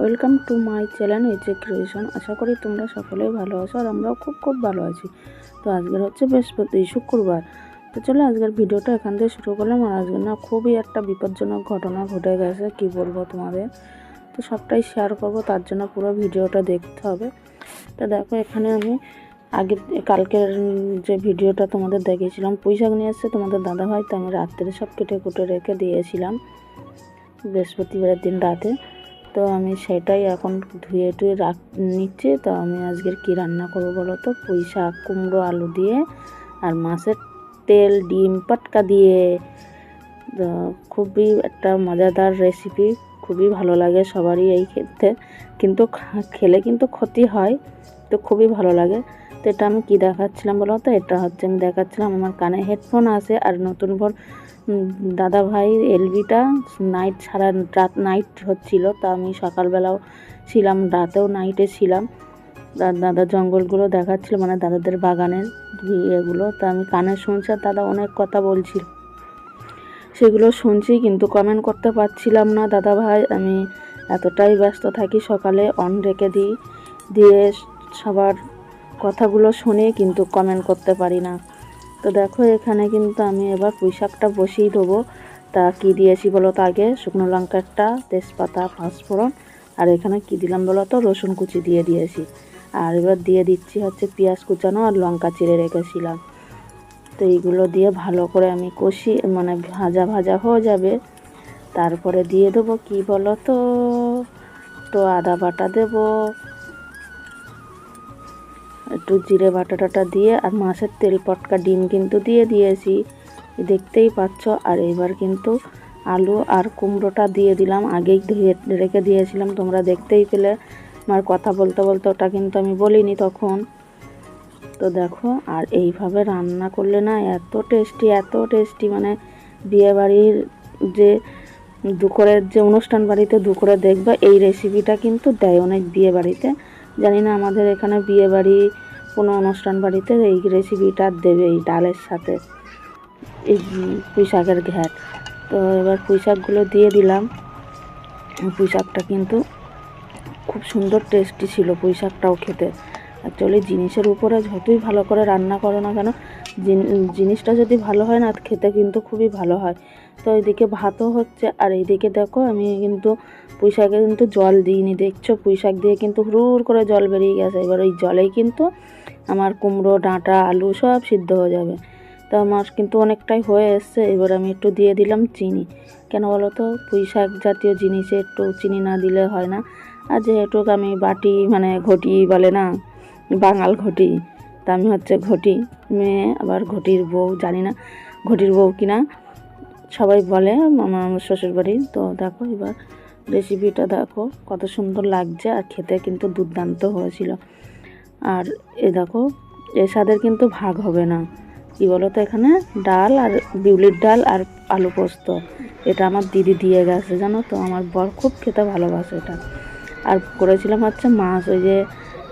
Welcome to my channel H A creation আশা করি তোমরা সকলেই ভালো আছো আর আমরাও খুব খুব ভালো আছি। তো আজকের হচ্ছে বৃহস্পতি, শুক্রবার। তো চলো আজকের ভিডিওটা এখান থেকে শুরু করলাম আর আজকে না খুবই একটা বিপজ্জনক ঘটনা ঘটে গেছে, কি বলব তোমাদের? তো সবটাই শেয়ার করব, তার জন্য পুরো ভিডিওটা দেখতে হবে। তো দেখো, এখানে আমি আগে কালকের যে ভিডিওটা তোমাদের দেখিয়েছিলাম, পুঁইশাক নিয়ে এসছে তোমাদের দাদাভাই, তো আমি রাত্রে সব কেটে কুটে রেখে দিয়েছিলাম। বৃহস্পতিবারের দিন রাতে। তো আমি সেটাই এখন ধুয়ে টুয়ে রাখ, নিচ্ছি। তো আমি আজকের কী রান্না করব বলো তো? পুঁই শাক, কুমড়ো, আলু দিয়ে আর মাছের তেল, ডিম পাটকা দিয়ে। তো খুবই একটা মজাদার রেসিপি খুবই ভালো লাগে সবারই এই খেতে। কিন্তু খেলে কিন্তু ক্ষতি হয়, তো খুবই ভালো লাগে। তো এটা আমি কি দেখাচ্ছিলাম বলো তো? এটা হচ্ছে আমি দেখাচ্ছিলাম, আমার কানে হেডফোন আছে আর নতুন ভোর দাদা ভাই এলবিটা নাইট সারা রাত নাইট হচ্ছিল, তা আমি সকালবেলাও ছিলাম, রাতেও নাইটে ছিলাম। দাদা জঙ্গলগুলো দেখাচ্ছিল মানে দাদাদের বাগানের ইয়েগুলো, তা আমি কানে শুনছি দাদা অনেক কথা বলছিল। সেগুলো শুনছি কিন্তু কমেন্ট করতে পারছিলাম না, দাদা ভাই। আমি এতটাই ব্যস্ত থাকি, সকালে অন রেখে দিই, দিয়ে সবার কথাগুলো শুনে কিন্তু কমেন্ট করতে পারি না। তো দেখো, এখানে কিন্তু আমি এবার পুঁই শাকটা বসিয়ে দেবো। তা কি দিয়েছি বলো তো আগে? শুকনো লঙ্কা একটা, তেজপাতা, পাঁচফোড়ন, আর এখানে কি দিলাম বলো তো? রসুন কুচি দিয়ে দিয়েছি। আর এবার দিয়ে দিচ্ছি হচ্ছে পেঁয়াজ কুচানো আর লঙ্কা চিড়ে রেখেছিলাম। তো এইগুলো দিয়ে ভালো করে আমি কষি মানে ভাজা ভাজা হয়ে যাবে। তারপরে দিয়ে দেবো কি বলো তো? তো আদা বাটা দেবো একটু জিরে বাটা টাটা দিয়ে আর মাছের তেল পটকা ডিম কিন্তু দিয়ে দিয়েছি। দেখতেই পাচ্ছ, আর এবার কিন্তু আলু আর কুমড়োটা দিয়ে দিলাম। আগেই ধুয়ে রেখে দিয়েছিলাম, তোমরা দেখতেই পেলে। আমার কথা বলতে বলতে ওটা কিন্তু আমি বলিনি তখন। তো দেখো, আর এইভাবে রান্না করলে না এত টেস্টি এত টেস্টি মানে বিয়েবাড়ির যে দুপুরের যে অনুষ্ঠান বাড়িতে দুপুরে দেখবে, এই রেসিপিটা কিন্তু দেয় অনেক বিয়ে বাড়িতে জানি না আমাদের এখানে বিয়ে বাড়ি, কোনো অনুষ্ঠান বাড়িতে এই রেসিপিটা দেবে এই ডালের সাথে। এই পুঁই শাকের ঘ্যাট। তো এবার পুঁই শাকগুলো দিয়ে দিলাম। পুঁই শাকটা কিন্তু খুব সুন্দর টেস্টি ছিল পুঁই শাকটাও খেতে। অ্যাকচুয়ালি জিনিসের উপরে যতই ভালো করে রান্না করো না কেন জিনিসটা যদি ভালো হয় না, খেতে কিন্তু খুবই ভালো হয়। তো এইদিকে ভাতও হচ্ছে, আর এইদিকে দেখো আমি কিন্তু পুঁই শাকে কিন্তু জল দিইনি, দেখছ? পুঁই শাক দিয়ে কিন্তু হুড় করে জল বেরিয়ে গেছে। এবার ওই জলেই কিন্তু আমার কুমড়ো, ডাঁটা, আলু সব সিদ্ধ হয়ে যাবে। তো আমার কিন্তু অনেকটাই হয়ে এসছে, এবার আমি একটু দিয়ে দিলাম চিনি। কেন বলো তো? পুঁই শাক জাতীয় জিনিসে একটু চিনি না দিলে হয় না। আর যেহেতু আমি বাটি মানে ঘটি বলে না বাঙাল ঘটি। তা আমি হচ্ছে ঘটি। মেয়ে আবার ঘটির বউ, জানি না ঘটির বউ কিনা। সবাই বলে আমার শ্বশুর বাড়ি তো দেখো এবার রেসিপিটা দেখো, কত সুন্দর লাগছে আর খেতে কিন্তু দুর্দান্ত হয়েছিল। আর এ দেখো এর স্বাদের কিন্তু ভাগ হবে না। কি বলো তো এখানে? ডাল আর বিউলির ডাল আর আলু পোস্ত। এটা আমার দিদি দিয়ে গেছে, জানো তো? আমার বর খুব খেতে ভালোবাসে এটা। আর করেছিলাম হচ্ছে মাছ, ওই যে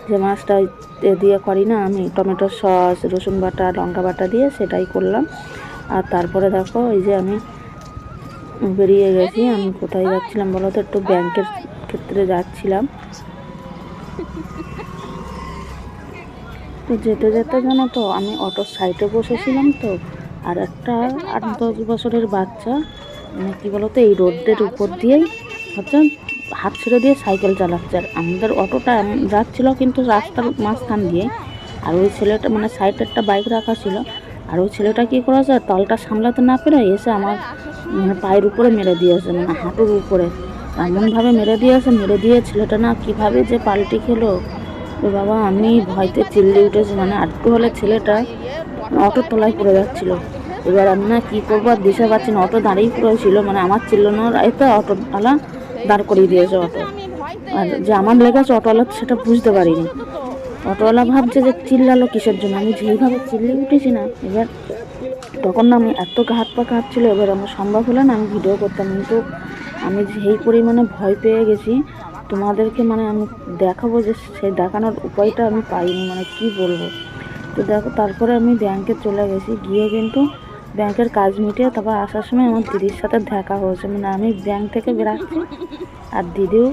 যে মাছটা দিয়ে করি না, আমি টমেটো সস, রসুন বাটা, লঙ্কা বাটা দিয়ে সেটাই করলাম। আর তারপরে দেখো, ওই যে আমি বেরিয়ে গেছি, আমি কোথায় যাচ্ছিলাম বলো তো, একটু ব্যাংকের ক্ষেত্রে যাচ্ছিলাম। তো যেতে যেতে জানো তো, আমি অটোর সাইডে বসেছিলাম তো, আর একটা আট দশ বছরের বাচ্চা মানে কী বলতো এই রোডের উপর দিয়েই হচ্ছে হাত ছেড়ে দিয়ে সাইকেল চালাচ্ছে। আর আমাদের অটোটা যাচ্ছিল কিন্তু রাস্তার মাঝখান দিয়ে। আর ওই ছেলেটা মানে সাইডে একটা বাইক রাখা ছিল। আর ওই ছেলেটা কী করেছে? তলটা সামলাতে না পেরে এসে আমার মানে পায়ের উপরে মেরে দিয়েছে মানে হাঁটুর উপরে। এমনভাবে মেরে দিয়েছে, মেরে দিয়ে ছেলেটা না কীভাবে যে পাল্টি খেলো? ও বাবা, আমি ভয়তে চিল্লি উঠেছি। মানে আটটু হলে ছেলেটা অটোর তলায় পড়ে যাচ্ছিল। এবার আমি না কী করব আর দিশা পাচ্ছি না। অটো দাঁড়িয়ে পড়েছিল মানে আমার চিল্লানোর এতে অটোওয়ালা দাঁড় করিয়ে দিয়েছে অটো। আর যে আমার লেগে আছে অটোওয়ালা সেটা বুঝতে পারিনি। অটোওয়ালা ভাবছে যে চিল্লালো কিসের জন্য? আমি যেইভাবে চিল্লিয়ে উঠেছি না এবার তখন না আমি এত হাত পা কাঁপছিল এবার আমার সম্ভব হলে না আমি ভিডিও করতাম। কিন্তু আমি যেই পরিমাণে ভয় পেয়ে গেছি তোমাদেরকে মানে আমি দেখাবো যে সেই দেখানোর উপায়টা আমি পাইনি মানে কি বলব? তো দেখো তারপরে আমি ব্যাংকে চলে গেছি। গিয়ে কিন্তু ব্যাংকের কাজ মিটিয়ে তারপর আসার সময় আমার দিদির সাথে দেখা হয়েছে। মানে আমি ব্যাংক থেকে বেরাচ্ছি। আর দিদিও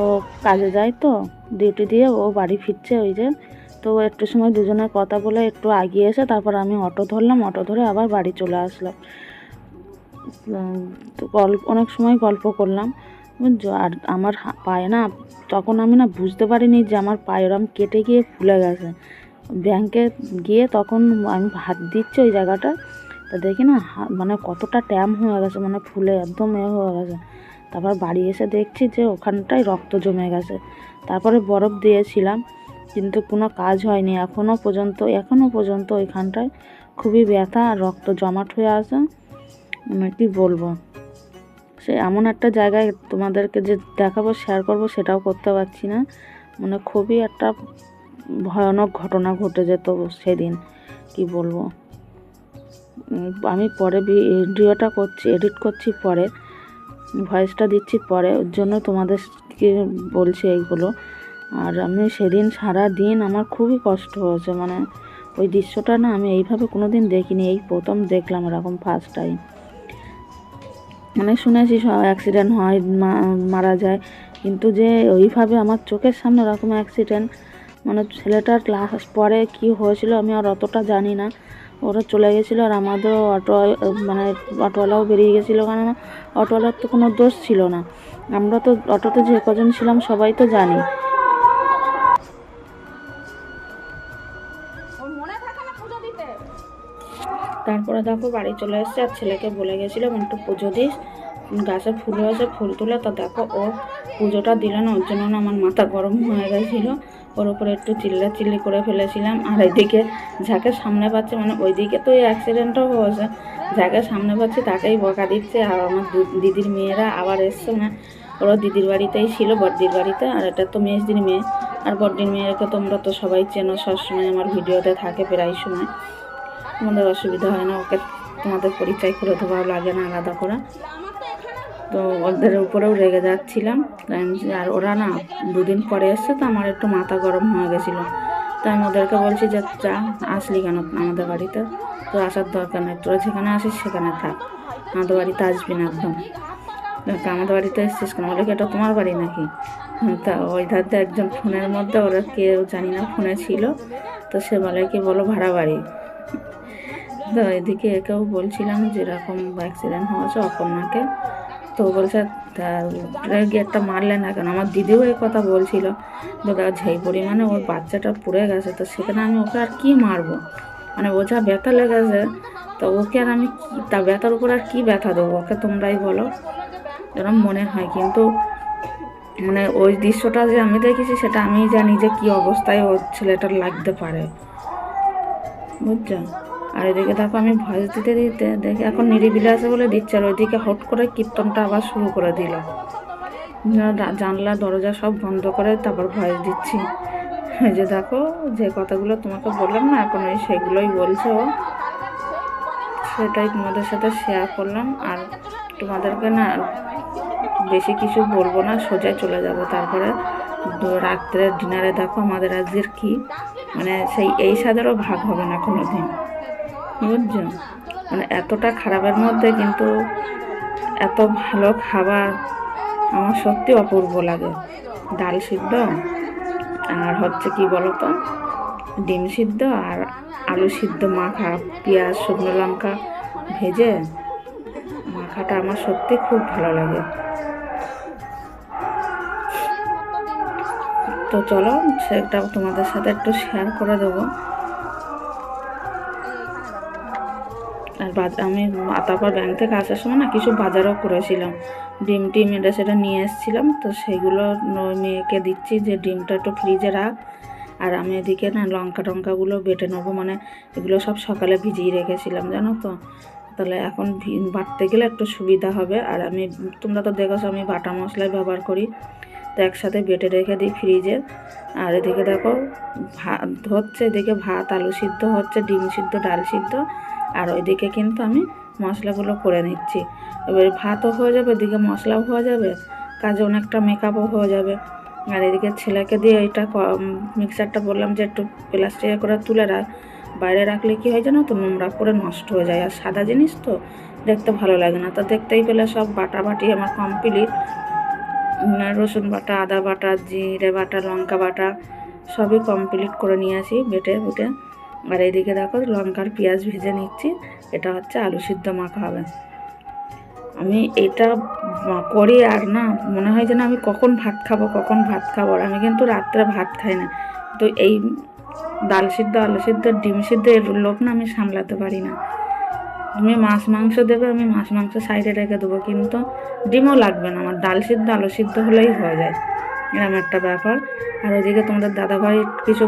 ও কাজে যায় তো ডিউটি দিয়ে ও বাড়ি ফিরছে ওই যে। তো একটু সময় দুজনের কথা বলে একটু আগিয়ে এসে তারপর আমি অটো ধরলাম, অটো ধরে আবার বাড়ি চলে আসলাম তো গল্প, অনেক সময় গল্প করলাম। আর আমার পায়ে না, তখন আমি না বুঝতে পারিনি যে আমার পায়ে ওরম কেটে গিয়ে ফুলে গেছে। ব্যাংকে গিয়ে তখন আমি হাত দিচ্ছি ওই জায়গাটা। দেখি না মানে কতটা ট্যাম হয়ে গেছে মানে ফুলে একদম এ হয়ে গেছে। তারপর বাড়ি এসে দেখছি যে ওখানটায় রক্ত জমে গেছে। তারপরে বরফ দিয়েছিলাম, কিন্তু কোনো কাজ হয়নি। এখনও পর্যন্ত এখনও পর্যন্ত ওইখানটায় খুবই ব্যথা আর রক্ত জমাট হয়ে আছে। মানে কি বলব? সে এমন একটা জায়গায় তোমাদেরকে যে দেখাবো শেয়ার করব, সেটাও করতে পারছি না। মানে খুবই একটা ভয়ানক ঘটনা ঘটে যেত সেদিন, কি বলব? আমি পরে ভিডিওটা করছি এডিট করছি পরে ভয়েসটা দিচ্ছি পরে, ওর জন্য তোমাদেরকে বলছি এইগুলো। আর আমি সেদিন সারা দিন আমার খুবই কষ্ট হয়েছে মানে ওই দৃশ্যটা না আমি এইভাবে কোনো দিন দেখিনি, এই প্রথম দেখলাম এরকম ফার্স্ট টাইম মানে শুনেছি সব অ্যাক্সিডেন্ট হয় মারা যায়, কিন্তু যে ওইভাবে আমার চোখের সামনে ওরকম অ্যাক্সিডেন্ট মানে ছেলেটার লাস্ট পরে কি হয়েছিল আমি আর অতটা জানি না। ওরা চলে গেছিল আর আমাদেরও অটো মানে অটোওয়ালাও বেরিয়ে গেছিল। কেননা অটোওয়ালার তো কোনো দোষ ছিল না। আমরা তো অটোতে যে কজন ছিলাম সবাই তো জানি। তারপরে দেখো বাড়ি চলে এসছে আর ছেলেকে বলে গেছিলাম একটু পুজো দিস। গাছে ফুল হয়েছে ফুল তুলে তো দেখো ও পুজোটা দিল না। ওর জন্য না আমার মাথা গরম হয়ে গেছিল। ওর উপরে একটু চিল্লা চিল্লি করে ফেলেছিলাম। আর এদিকে যাকে সামনে পাচ্ছে মানে ওইদিকে তো এই অ্যাক্সিডেন্টও হয়েছে। যাকে সামনে পাচ্ছে তাকেই বকা দিচ্ছে। আর আমার দিদির মেয়েরা আবার এসছে না ওরা দিদির বাড়িতেই ছিল, বড়দির বাড়িতে। আর এটা তো মেজদির মেয়ে। আর বড়দির মেয়েকে তোমরা তো সবাই চেনো, সবসময় আমার ভিডিওতে থাকে প্রায় সময়। তোমাদের অসুবিধা হয় না, ওকে তোমাদের পরিচয় করে দেওয়াও লাগে না আলাদা করে। তো ওদের উপরেও রেগে যাচ্ছিলাম। আর ওরা না দুদিন পরে এসছে, তো আমার একটু মাথা গরম হয়ে গেছিল। তাই আমি ওদেরকে বলছি যে, যা, আসলি কেন আমাদের বাড়িতে? তো আসার দরকার নেই। তোরা যেখানে আসিস সেখানে থাক। আমাদের বাড়িতে আসবি না একদম। আমাদের বাড়িতে এসছিস কেন? বলে কি, এটা তোমার বাড়ি নাকি? তা ওই ধারতে একজন ফোনের মধ্যে, ওরা কেউ জানি না ফোনে ছিল। তো সে বলে কি, বলো, ভাড়া বাড়ি? তো এদিকে একেও বলছিলাম যে, এরকম অ্যাক্সিডেন্ট হয়েছে অপর্ণাকে। তো বলছে গেটটা মারলে না কেন? আমার দিদিও এই কথা বলছিল। দাদা যেই পরিমাণে ওর বাচ্চাটা পুড়ে গেছে, তো সেখানে আমি ওকে আর কি মারবো? মানে ও যা ব্যথা লেগেছে, তো ওকে আর আমি তা ব্যথার উপর আর কি ব্যথা দেবো? ওকে তোমরাই বলো। এরকম মনে হয়, কিন্তু মানে ওই দৃশ্যটা যে আমি দেখেছি, সেটা আমি জানি যে কি অবস্থায় ওর ছেলেটার লাগতে পারে। বুঝছ? আর এদিকে দেখো আমি ভয়েস দিতে দিতে দেখি এখন নিরিবিলি আছে বলে দিচ্ছে, আর ওইদিকে হট করে কীর্তনটা আবার শুরু করে দিল। জানলা, দরজা সব বন্ধ করে তারপর ভয়েস দিচ্ছি। যে দেখো, যে কথাগুলো তোমাকে বললাম না, এখন ওই সেগুলোই বলছে। সেটাই তোমাদের সাথে শেয়ার করলাম, আর তোমাদেরকে না বেশি কিছু বলব না, সোজা চলে যাব তারপরে। রাত্রে ডিনারে দেখো আমাদের আজকের কি? মানে সেই, এই স্বাদেরও ভাগ হবে না কোনো দিন বুঝছ মানে এতটা খারাপের মধ্যে কিন্তু এত ভালো খাবার আমার সত্যি অপূর্ব লাগে। ডাল সিদ্ধ আর হচ্ছে কি বলতো? ডিম সিদ্ধ আর আলু সিদ্ধ, মাখা, পেঁয়াজ, শুকনো লঙ্কা ভেজে মাখাটা আমার সত্যি খুব ভালো লাগে। তো চলো, সেটা তোমাদের সাথে একটু শেয়ার করে দেবো। আর আমি তারপর ব্যাংক থেকে আসার সময় না কিছু বাজারও করেছিলাম। ডিম টিম এটা সেটা নিয়ে এসেছিলাম, তো সেগুলো মেয়েকে দিচ্ছি যে ডিমটা একটু ফ্রিজে রাখ। আর আমি এদিকে না লঙ্কা টঙ্কাগুলো বেটে নেব মানে এগুলো সব সকালে ভিজিয়ে রেখেছিলাম, জানো তো? তাহলে এখন বাটতে গেলে একটু সুবিধা হবে। আর আমি, তোমরা তো দেখেছ আমি বাটা মশলাই ব্যবহার করি। তো একসাথে বেটে রেখে দিই ফ্রিজে আর এদিকে দেখো, ভাত হচ্ছে, এদিকে ভাত, আলু সিদ্ধ হচ্ছে, ডিম সিদ্ধ, ডাল সিদ্ধ। আর ওইদিকে কিন্তু আমি মশলাগুলো করে নিচ্ছি। এবার ভাতও হয়ে যাবে, এদিকে মশলাও হয়ে যাবে, কাজে অনেকটা মেকআপও হয়ে যাবে। আর এদিকে ছেলেকে দিয়ে এইটা ক- মিক্সারটা বললাম যে একটু প্লাস্টিকে করে তুলে রাখ। বাইরে রাখলে কি হয় জানো তো, নোংরা করে নষ্ট হয়ে যায়। আর সাদা জিনিস তো দেখতে ভালো লাগে না। তো দেখতেই পেলে সব বাটাবাটি আমার কমপ্লিট রসুন বাটা, আদা বাটা, জিরে বাটা, লঙ্কা বাটা সবই কমপ্লিট করে নিয়ে আসি বেটে বুটে। আর এইদিকে দেখো লঙ্কার পেঁয়াজ ভেজে নিচ্ছি, এটা হচ্ছে আলু সিদ্ধ মাখা হবে। আমি এটা করি আর না, মনে হয় যেন আমি কখন ভাত খাব, কখন ভাত খাব আর আমি কিন্তু রাত্রে ভাত খাই না। তো এই ডাল সিদ্ধ, আলু সিদ্ধ, ডিম সিদ্ধ এর লোক না আমি সামলাতে পারি না। তুমি মাছ মাংস দেবে, আমি মাছ মাংস সাইডে রেখে দেবো, কিন্তু ডিমও লাগবে না, আমার ডাল সিদ্ধ, আলু সিদ্ধ হলেই হয়ে যায়। এরকম একটা ব্যাপার। আর ওইদিকে তোমাদের দাদাভাই কিছু